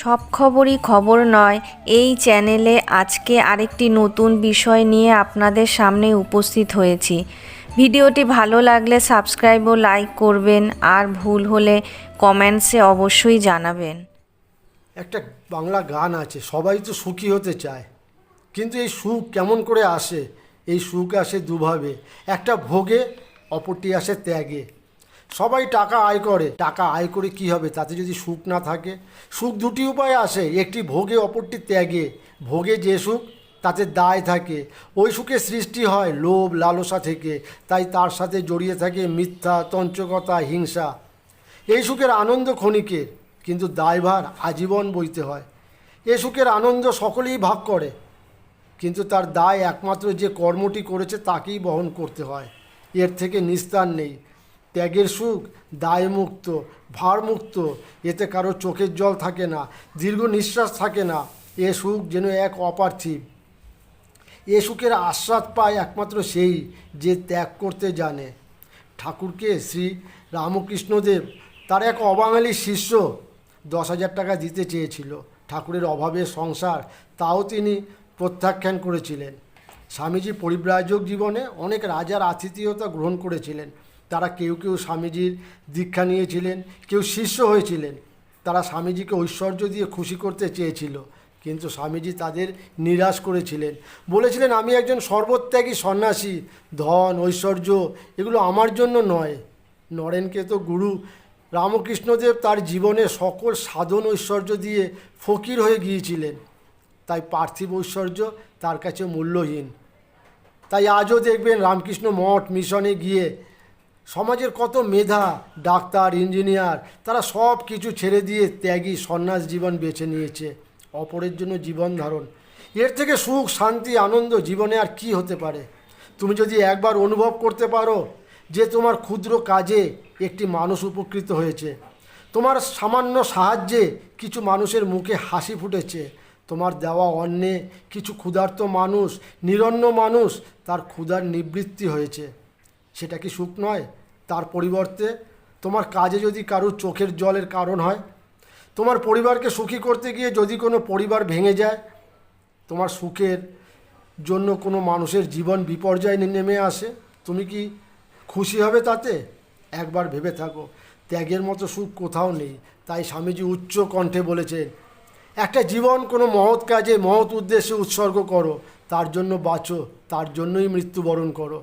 সব খবরই খবর নয়, এই চ্যানেলে আজকে আরেকটি নতুন বিষয় নিয়ে আপনাদের সামনে উপস্থিত হয়েছি। ভিডিওটি ভালো লাগলে সাবস্ক্রাইব ও লাইক করবেন আর ভুল হলে কমেন্টসে অবশ্যই জানাবেন। একটা বাংলা গান আছে, সবাই তো সুখী হতে চায়, কিন্তু এই সুখ কেমন করে আসে? এই সুখ আসে দুভাবে, একটা ভোগে, অপরটি আসে ত্যাগে। সবাই টাকা আয় করে। টাকা আয় করে কি হবে? তাতে যদি সুখ না থাকে? সুখ দুটি উপায়ে আসে। একটি ভোগে, অপরটি ত্যাগে। ভোগে যে সুখ, তাতে দায় থাকে। ওই সুখের সৃষ্টি হয় লোভ, লালসা থেকে। তাই তার সাথে জড়িয়ে থাকে মিথ্যা তঞ্চকতা হিংসা। এই সুখের আনন্দ ক্ষণিকের কিন্তু দায়ভার আজীবন বইতে হয়। এ সুখের আনন্দ সকলেই ভাগ করে। কিন্তু তার দায় একমাত্র যে কর্মটি করেছে, তাকেই বহন করতে হয়। এর থেকে নিস্তার নেই। ত্যাগের সুখ দায়মুক্ত, ভারমুক্ত। এতে কারও চোখের জল থাকে না, দীর্ঘ নিঃশ্বাস থাকে না। এ সুখ যেন এক অপার্থিব। এ সুখের আস্বাদ পায় একমাত্র সেই যে ত্যাগ করতে জানে। ঠাকুরকে শ্রী রামকৃষ্ণদেব তার এক অবাঙালি শিষ্য দশ হাজার টাকা দিতে চেয়েছিল। ঠাকুরের অভাবে সংসার, তাও তিনি প্রত্যাখ্যান করেছিলেন। স্বামীজি পরিব্রাজক জীবনে অনেক রাজার আতিথেয়তা গ্রহণ করেছিলেন। তারা কেউ কেউ স্বামীজির দীক্ষা নিয়েছিলেন, কেউ শিষ্য হয়েছিলেন। তারা স্বামীজিকে ঐশ্বর্য দিয়ে খুশি করতে চেয়েছিল, কিন্তু স্বামীজি তাদের নিরাশ করেছিলেন। বলেছিলেন, আমি একজন সর্বত্যাগী সন্ন্যাসী, ধন, ঐশ্বর্য, এগুলো আমার জন্য নয়। নরেনকে তো গুরু রামকৃষ্ণদেব তার জীবনে সকল সাধন ঐশ্বর্য দিয়ে ফকির হয়ে গিয়েছিলেন। তাই পার্থিব ঐশ্বর্য তার কাছে মূল্যহীন। তাই আজও দেখবেন রামকৃষ্ণ মঠ মিশনে গিয়ে সমাজের কত মেধা, ডাক্তার, ইঞ্জিনিয়ার, তারা সব কিছু ছেড়ে দিয়ে ত্যাগী সন্ন্যাস জীবন বেছে নিয়েছে। অপরের জন্য জীবন ধারণ। এর থেকে সুখ, শান্তি, আনন্দ জীবনে আর কি হতে পারে? তুমি যদি একবার অনুভব করতে পারো যে তোমার ক্ষুদ্র কাজে একটি মানুষ উপকৃত হয়েছে। তোমার সামান্য সাহায্যে কিছু মানুষের মুখে হাসি ফুটেছে। তোমার দেওয়া অন্নে কিছু ক্ষুধার্ত মানুষ, নিরন্ন মানুষ তার ক্ষুধার নিবৃত্তি হয়েছে। সেটা কি সুখ নয়? তার পরিবর্তে তোমার কাজে যদি কারোর চোখের জলের কারণ হয়, তোমার পরিবারকে সুখী করতে গিয়ে যদি কোনো পরিবার ভেঙে যায়, তোমার সুখের জন্য কোনো মানুষের জীবন বিপর্যয় নেমে আসে, তুমি কি খুশি হবে তাতে? একবার ভেবে থাকো, ত্যাগের মতো সুখ কোথাও নেই। তাই স্বামীজি উচ্চ কণ্ঠে বলেছেন, একটা জীবন কোনো মহৎ কাজে, মহৎ উদ্দেশ্যে উৎসর্গ করো, তার জন্য বাঁচো, তার জন্যই মৃত্যুবরণ করো।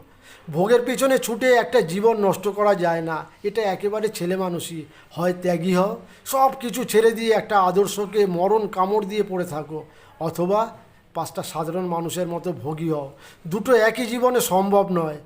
ভোগের পেছনে ছুটে একটা জীবন নষ্ট করা যায় না। এটা একেবারে ছেলে মানুষই। হয় ত্যাগী হও, সব কিছু ছেড়ে দিয়ে একটা আদর্শকে মরণ কামড় দিয়ে পড়ে থাকো। অথবা পাঁচটা সাধারণ মানুষের মতো ভোগী হও। দুটো একই জীবনে সম্ভব নয়।